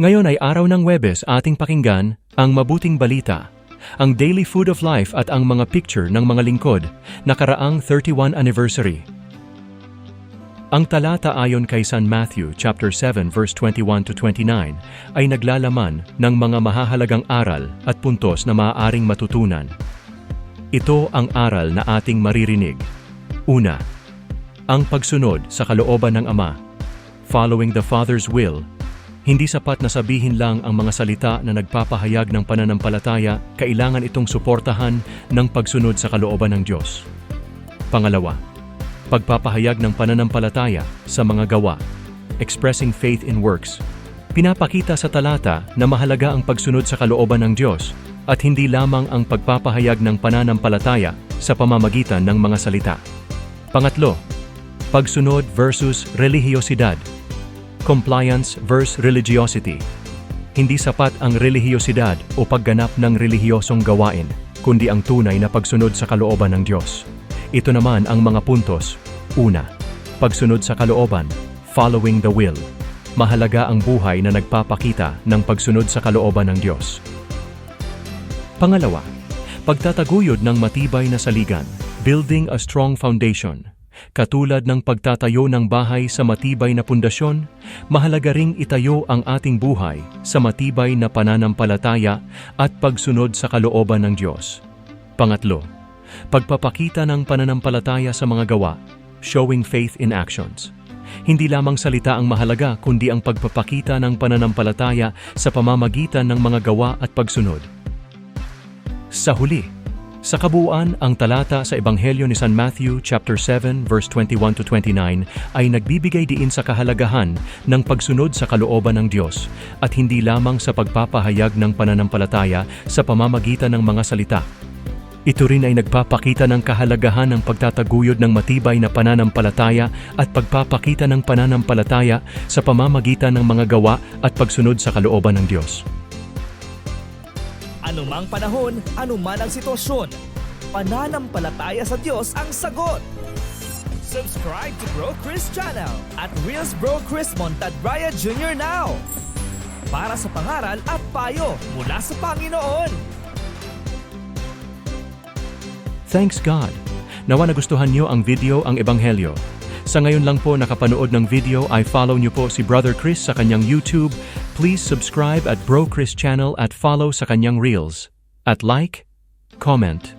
Ngayon ay araw ng Webes ating pakinggan ang mabuting balita, ang daily food of life at ang mga picture ng mga lingkod, nakaraang 31 anniversary. Ang talata ayon kay San Matthew chapter 7 verse 21 to 29 ay naglalaman ng mga mahahalagang aral at puntos na maaaring matutunan. Ito ang aral na ating maririnig. Una, ang pagsunod sa kalooban ng Ama, following the Father's will, hindi sapat na sabihin lang ang mga salita na nagpapahayag ng pananampalataya, kailangan itong suportahan ng pagsunod sa kalooban ng Diyos. Pangalawa, pagpapahayag ng pananampalataya sa mga gawa, expressing faith in works. Pinapakita sa talata na mahalaga ang pagsunod sa kalooban ng Diyos at hindi lamang ang pagpapahayag ng pananampalataya sa pamamagitan ng mga salita. Pangatlo, pagsunod versus relihiyosidad. Compliance versus religiosity. Hindi sapat ang relihiyosidad o pagganap ng relihiyosong gawain, kundi ang tunay na pagsunod sa kalooban ng Diyos. Ito naman ang mga puntos. Una, pagsunod sa kalooban, following the will. Mahalaga ang buhay na nagpapakita ng pagsunod sa kalooban ng Diyos. Pangalawa, pagtataguyod ng matibay na saligan, building a strong foundation. Katulad ng pagtatayo ng bahay sa matibay na pundasyon, mahalaga ring itayo ang ating buhay sa matibay na pananampalataya at pagsunod sa kalooban ng Diyos. Pangatlo, pagpapakita ng pananampalataya sa mga gawa, showing faith in actions. Hindi lamang salita ang mahalaga kundi ang pagpapakita ng pananampalataya sa pamamagitan ng mga gawa at pagsunod. Sa huli, sa kabuuan, ang talata sa Ebanghelyo ni San Matthew chapter 7 verse 21 to 29 ay nagbibigay diin sa kahalagahan ng pagsunod sa kalooban ng Diyos at hindi lamang sa pagpapahayag ng pananampalataya sa pamamagitan ng mga salita. Ito rin ay nagpapakita ng kahalagahan ng pagtataguyod ng matibay na pananampalataya at pagpapakita ng pananampalataya sa pamamagitan ng mga gawa at pagsunod sa kalooban ng Diyos. Anumang panahon, anuman ang sitwasyon, pananampalataya sa Diyos ang sagot. Subscribe to Bro Chris channel at Reels Bro Chris Montad Raya Jr. now. Para sa pangaral at payo mula sa Panginoon. Thanks God! Nawa nagustuhan niyo ang video ang Ebanghelyo. Sa ngayon lang po nakapanood ng video ay follow niyo po si Brother Chris sa kanyang YouTube. Please subscribe at Bro Chris channel at follow sa kanyang Reels. At like, comment,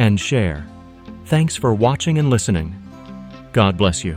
and share. Thanks for watching and listening. God bless you.